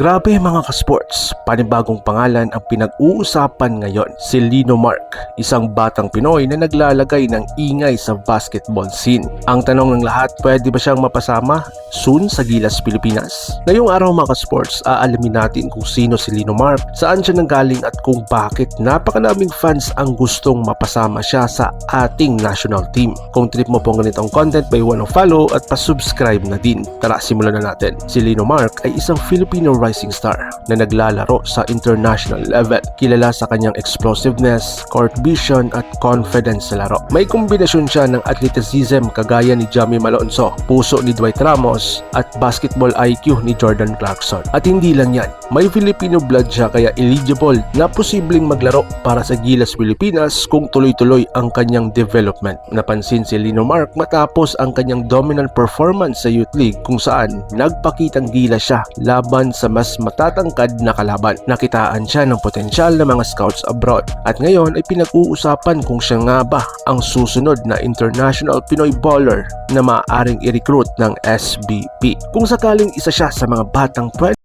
Grabe mga ka-sports, panibagong pangalan ang pinag-uusapan ngayon. Si Lino Mark, isang batang Pinoy na naglalagay ng ingay sa basketball scene. Ang tanong ng lahat, pwede ba siyang mapasama soon sa Gilas, Pilipinas? Ngayong araw mga ka-sports, aalamin natin kung sino si Lino Mark, saan siya nanggaling at kung bakit napakaraming fans ang gustong mapasama siya sa ating national team. Kung trip mo po ang ganitong content, may one follow at pa-subscribe na din. Tara, simulan na natin. Si Lino Mark ay isang Filipino rising star na naglalaro sa international level. Kilala sa kanyang explosiveness, court vision at confidence sa laro. May kombinasyon siya ng athleticism kagaya ni Jamie Malonzo, puso ni Dwight Ramos at basketball IQ ni Jordan Clarkson. At hindi lang yan, may Filipino blood siya kaya eligible na posibleng maglaro para sa Gilas Pilipinas kung tuloy-tuloy ang kanyang development. Napansin si Lino Mark matapos ang kanyang dominant performance sa Youth League kung saan nagpakitang gila siya laban sa mas matatangkad na kalaban. Nakitaan siya ng potensyal ng mga scouts abroad at ngayon ay pinag-uusapan kung siya nga ba ang susunod na international Pinoy baller na maaaring i-recruit ng SBP. Kung sakaling isa siya sa mga batang pwede